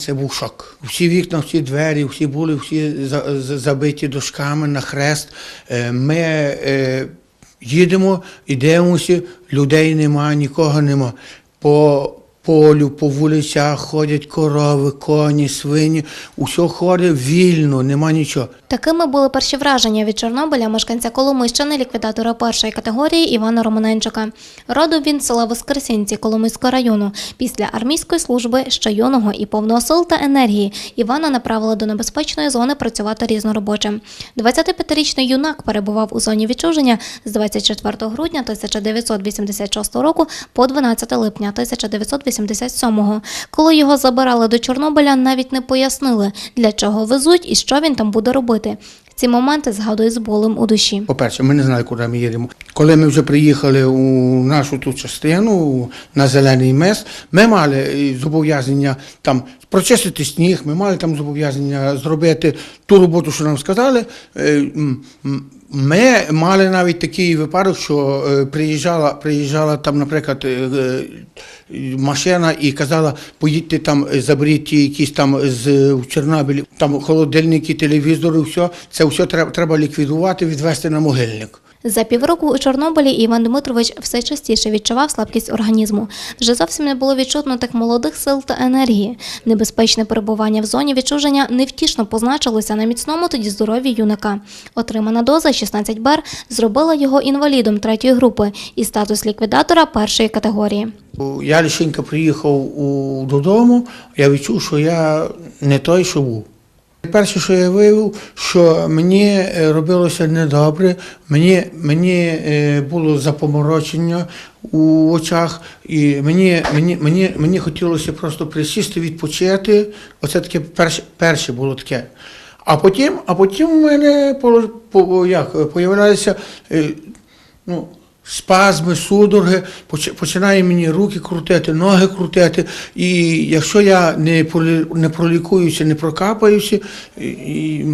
Це був шок. Всі вікна, всі двері, всі були всі за- за- забиті дошками на хрест. Е, Ми е, їдемо і людей нема, нікого нема. По полю, по вулицях ходять корови, коні, свині. Усе ходить вільно, нема нічого. Такими були перші враження від Чорнобиля мешканця Коломийщини, ліквідатора першої категорії Івана Романенчика. Родом він з села Воскресінці Коломийського району. Після армійської служби ще юного і повного сил та енергії Івана направили до небезпечної зони працювати різноробочим. 25-річний юнак перебував у зоні відчуження з 24 грудня 1986 року по 12 липня 1987. Коли його забирали до Чорнобиля, навіть не пояснили, для чого везуть і що він там буде робити. Ці моменти згадує з болем у душі. По-перше, ми не знали, куди ми їдемо. Коли ми вже приїхали у нашу ту частину на зелений мес, ми мали е, зобов'язання там прочистити сніг, ми мали там зобов'язання зробити ту роботу, що нам сказали. Ми мали навіть такий випадок, що е, приїжджала, приїжджала там, наприклад, е, е, машина і казала, поїдьте там, заберіть якісь там з в там холодильники, телевізори, все. Це все треба, треба ліквідувати, відвести на могильник. За півроку у Чорнобилі Іван Дмитрович все частіше відчував слабкість організму. Вже зовсім не було відчутно тих молодих сил та енергії. Небезпечне перебування в зоні відчуження невтішно позначилося на міцному тоді здоров'ї юнака. Отримана доза 16 бар зробила його інвалідом третьої групи і статус ліквідатора першої категорії. Я лишенько приїхав додому, я відчув, що я не той, що був. Перше, що я виявив, що мені е, робилося недобре, мені, мені е, було запоморочення у очах, і мені, мені, мені, мені хотілося просто присісти, відпочити. Оце таке перше, перше було таке. А потім, а потім у мене як, появлялися е, ну, спазми, судороги, починає мені руки крутити, ноги крутити. І якщо я не, не пролікуюся, не прокапаюся, і,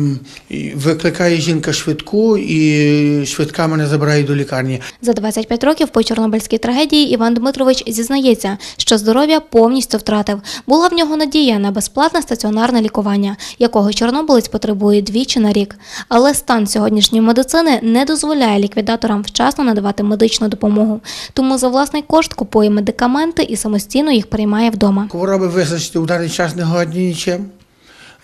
і, викликає жінка швидку, і швидка мене забирає до лікарні. За 25 років по Чорнобильській трагедії Іван Дмитрович зізнається, що здоров'я повністю втратив. Була в нього надія на безплатне стаціонарне лікування, якого чорнобилець потребує двічі на рік. Але стан сьогоднішньої медицини не дозволяє ліквідаторам вчасно надавати медичну допомогу. Тому за власний кошт купує медикаменти і самостійно їх приймає вдома. Хвороби визначити у даний час не годні нічим.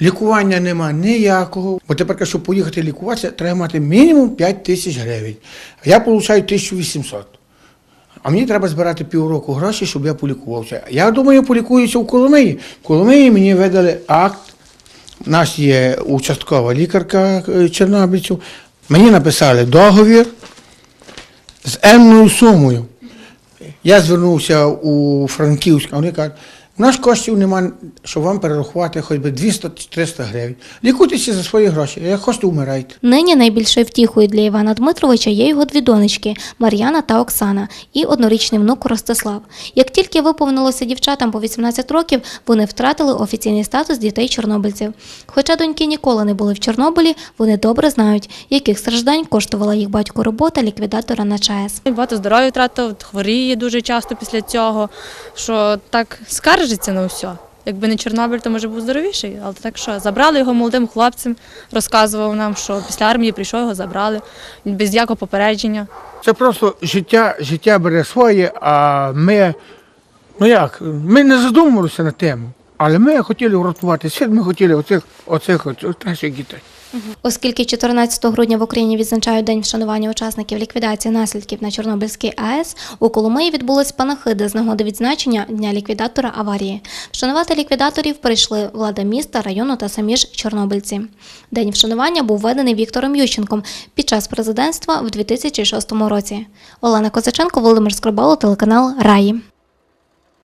Лікування нема ніякого. Бо тепер, щоб поїхати лікуватися, треба мати мінімум 5 тисяч гривень. Я отримую 1800. А мені треба збирати півроку грошей, щоб я полікувався. Я думаю, полікуюся в Коломиї. В Коломиї мені видали акт. У нас є участкова лікарка е, чорнобильців. Мені написали договір з енною сумою. Я звернувся у Франківськ, а вони кажуть, у нас коштів немає, щоб вам перерахувати хоч би 200-300 гривень. Лікуйтеся за свої гроші, як хочете, вмирайте. Нині найбільшою втіхою для Івана Дмитровича є його дві донечки Мар'яна та Оксана і однорічний внук Ростислав. Як тільки виповнилося дівчатам по 18 років, вони втратили офіційний статус дітей чорнобильців. Хоча доньки ніколи не були в Чорнобилі, вони добре знають, яких страждань коштувала їх батько робота ліквідатора на ЧАЕС. Багато здоров'я втратив, хворіє дуже часто після цього, що так скаржиться на все. Якби не Чорнобиль, то може був здоровіший. Але так що забрали його молодим хлопцем, розказував нам, що після армії прийшов, його забрали, без якого попередження. Це просто життя, життя бере своє, а ми, ну як, ми не задумувалися на тему. Але ми хотіли врятувати світ, ми хотіли оцих, оцих, оцих наших дітей. Оскільки 14 грудня в Україні відзначають День вшанування учасників ліквідації наслідків на Чорнобильській АЕС, у Коломиї відбулись панахиди з нагоди відзначення Дня ліквідатора аварії. Вшанувати ліквідаторів прийшли влада міста, району та самі ж чорнобильці. День вшанування був введений Віктором Ющенком під час президентства в 2006 році. Олена Козаченко, Володимир Скрибало, телеканал Раї.